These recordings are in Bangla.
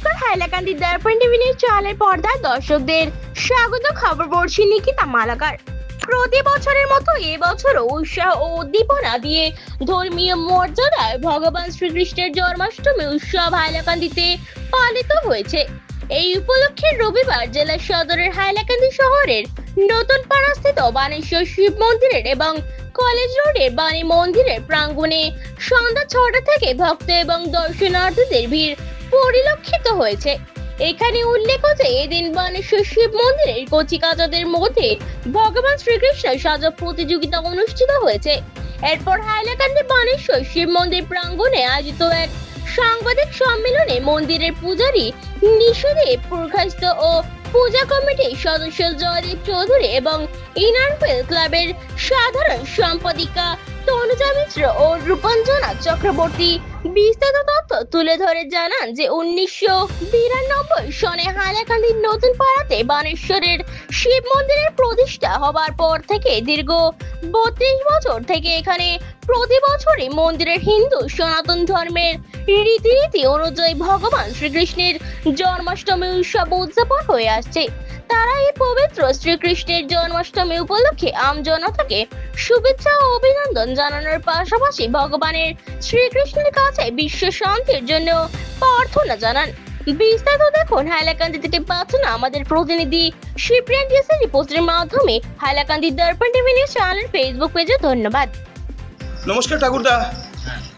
হাইলাকান্দি দর্পণ নিউজ চ্যানেলের পর্দায় দর্শকদের স্বাগত। খবর পড়ছি নিকিতা মালাকার। প্রতি বছরের মতো এবছরও উৎসাহ ও উদ্দীপনা দিয়ে ধর্মীয় মর্যাদায় ভগবান শ্রীকৃষ্ণের জন্মাষ্টমী উৎসব হাইলাকান্দিতে পালিত হয়েছে। এই উপলক্ষে রবিবার জেলা সদরের হাইলাকান্দি শহরের নতুন পাড়াস্থিত বানেশ্বর শিব মন্দিরের এবং কলেজ রোডের বাণী মন্দিরের প্রাঙ্গণে সন্ধ্যা ছটা থেকে ভক্ত এবং দর্শনার্থীদের ভিড় পরিলক্ষিত হয়েছে। এখানে উল্লেখ যে এদিন বানেশ্বর শিব মন্দিরের কচিকাচাদের মধ্যে ভগবান শ্রীকৃষ্ণ সাজা প্রতিযোগিতা অনুষ্ঠিত হয়েছে। এরপর হাইলাকান্দি বানেশ্বর শিব মন্দির প্রাঙ্গণে আয়োজিত এক সাংবাদিক সম্মেলনে মন্দিরের পূজারী নিষেধে প্রকাশিত ও পূজা কমিটির সদস্য জয়দীপ চৌধুরী এবং ইনারফেল ক্লাবের সাধারণ সম্পাদিকা তনুজা মিশ্র ও রূপাঞ্জনা চক্রবর্তী বিস্তারিত তথ্য তুলে ধরে জানান যে উনিশশো বিরানব্বই সনে হাইলাকান্দির নতুন পাড়াতে বানেশ্বরের শিব মন্দিরের প্রতিষ্ঠা হবার পর থেকে দীর্ঘ বত্রিশ বছর থেকে এখানে প্রতি বছরই মন্দিরের হিন্দু সনাতন ধর্মের রীতিনীতি অনুযায়ী ভগবান শ্রীকৃষ্ণের জন্মাষ্টমী উৎসব উদযাপন হয়ে আসছে। তারা এই পবিত্র শ্রীকৃষ্ণের জন্মাষ্টমী উপলক্ষে আমজনতাকে শুভেচ্ছা ও অভিনন্দন জানানোর পাশাপাশি ভগবানের শ্রীকৃষ্ণের কাছে বিশ্ব শান্তির জন্য প্রার্থনা জানান। বিস্তারিত দেখুন হাইলাকান্দি থেকে পাচ্ছেন আমাদের প্রতিনিধি শিবপ্রিয়ান ডিএসএল রিপোর্টের মাধ্যমে হাইলাকান্দি দর্পণ টিভি নিউজ চ্যানেল ফেসবুক পেজে ধন্যবাদ। নমস্কার ঠাকুরদা।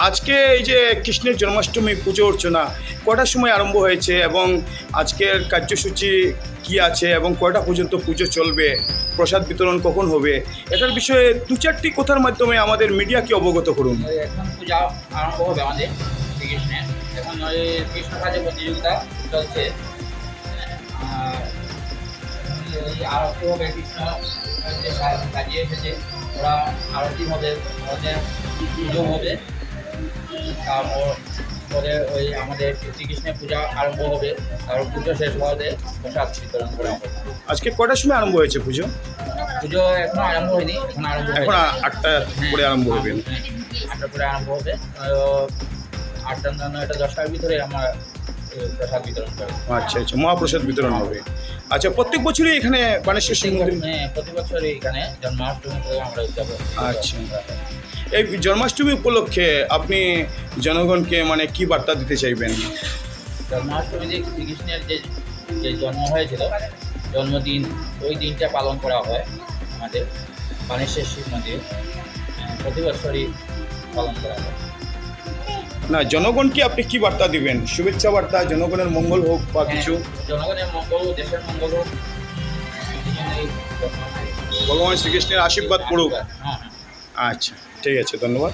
আজকে এই যে কৃষ্ণের জন্মাষ্টমী পুজো অর্চনা, কটার সময় আরম্ভ হয়েছে এবং আজকের কার্যসূচি কি আছে এবং কয়টা পর্যন্ত পুজো চলবে, প্রসাদ বিতরণ কখন হবে, এটার বিষয়ে দু চারটি কথার মাধ্যমে আমাদের মিডিয়াকে অবগত করুন। এখন পূজা আরম্ভ হবে আমাদের শ্রীকৃষ্ণের। এখন কৃষ্ণ সাজে প্রতিযোগিতা চলছে। আরতি হবে কৃষ্ণ যে এসেছে। ওরা আরতি হবে ওদের পুজো হবে তারপর ওই আমাদের শ্রীকৃষ্ণের পূজা আরম্ভ হবে। তারপর পুজো শেষ হওয়াতে প্রসাদ বিতরণ করা হবে আজকে কটার সময় আরম্ভ হয়েছে পুজো? পুজো এখনও আরম্ভ হয়নি এখন আরম্ভ হবে। এখন আটটা আটটার পরে আরম্ভ হবে। আটটার করে আরম্ভ হবে। আটটা নয়টা দশটার ভিতরে আমরা প্রসাদ বিতরণ করব আচ্ছা আচ্ছা মহাপ্রসাদ বিতরণ হবে। আচ্ছা প্রত্যেক বছরই এখানে বানেশ্বর শিব মন্দির হ্যাঁ প্রতি বছরই এখানে জন্মাষ্টমী আমরা উদযাপন আচ্ছা। এই জন্মাষ্টমী উপলক্ষে আপনি জনগণকে মানে কি বার্তা দিতে চাইবেন? জন্মাষ্টমী যে শ্রীকৃষ্ণের যে যে জন্ম হয়েছিল জন্মদিন ওই দিনটা পালন করা হয় আমাদের বানেশ্বর শিব মন্দির আহ, প্রতি বছরই পালন করা হয়। না জনগণকে আপনি কি বার্তা দিবেন? শুভেচ্ছা বার্তা জনগণের মঙ্গল হোক বা কিছু। হ্যাঁ, জনগণের মঙ্গল দেশের মঙ্গল হোক। ভগবান শ্রীকৃষ্ণের আশীর্বাদ করুক। হ্যাঁ হ্যাঁ। আচ্ছা ঠিক আছে ধন্যবাদ।